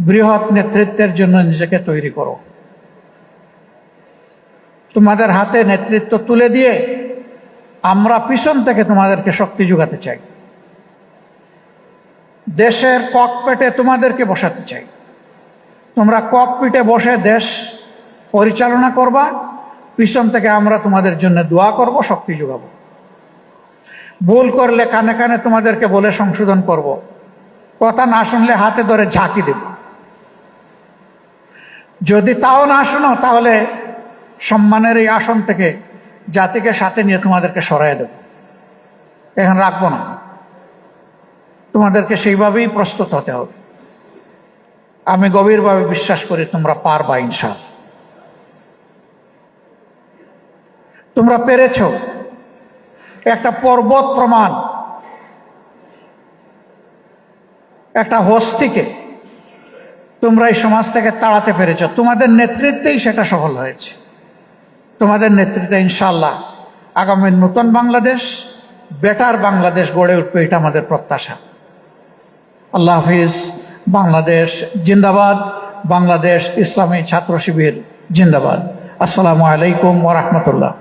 বৃহৎ নেতৃত্বের জন্য নিজেকে তৈরি করো। তোমাদের হাতে নেতৃত্ব তুলে দিয়ে আমরা পিছন থেকে তোমাদেরকে শক্তি যোগাতে চাই। দেশের ককপেটে তোমাদেরকে বসাতে চাই। তোমরা ককপিটে বসে দেশ পরিচালনা করবা, পিছন থেকে আমরা তোমাদের জন্য দোয়া করব, শক্তি যোগাবো। ভুল করলে কানে কানে তোমাদেরকে বলে সংশোধন করব। কথা না শুনলে হাতে ধরে ঝাঁকি দেব। যদি তাও না শোনো, তাহলে সম্মানের এই আসন থেকে জাতিকে সাথে নিয়ে তোমাদেরকে সরাই দেব। এখন রাখব না। তোমাদেরকে সেইভাবেই প্রস্তুত হতে হবে। আমি গভীরভাবে বিশ্বাস করি তোমরা পারবা ইনশাল তোমরা পেরেছ? একটা পর্বত প্রমাণ। একটা হস্তিকে তোমরা এই সমাজ থেকে তাড়াতে পেরেছ। তোমাদের নেতৃত্বেই সেটা সফল হয়েছে। তোমাদের নেতৃত্বে ইনশাল্লাহ আগামী নতুন বাংলাদেশ, বেটার বাংলাদেশ গড়ে উঠবে এটা আমাদের প্রত্যাশা। আল্লাহ হাফিজ, বাংলাদেশ জিন্দাবাদ, বাংলাদেশ ইসলামী ছাত্র শিবির জিন্দাবাদ। আসসালামু আলাইকুম ওরহমতুল্লাহ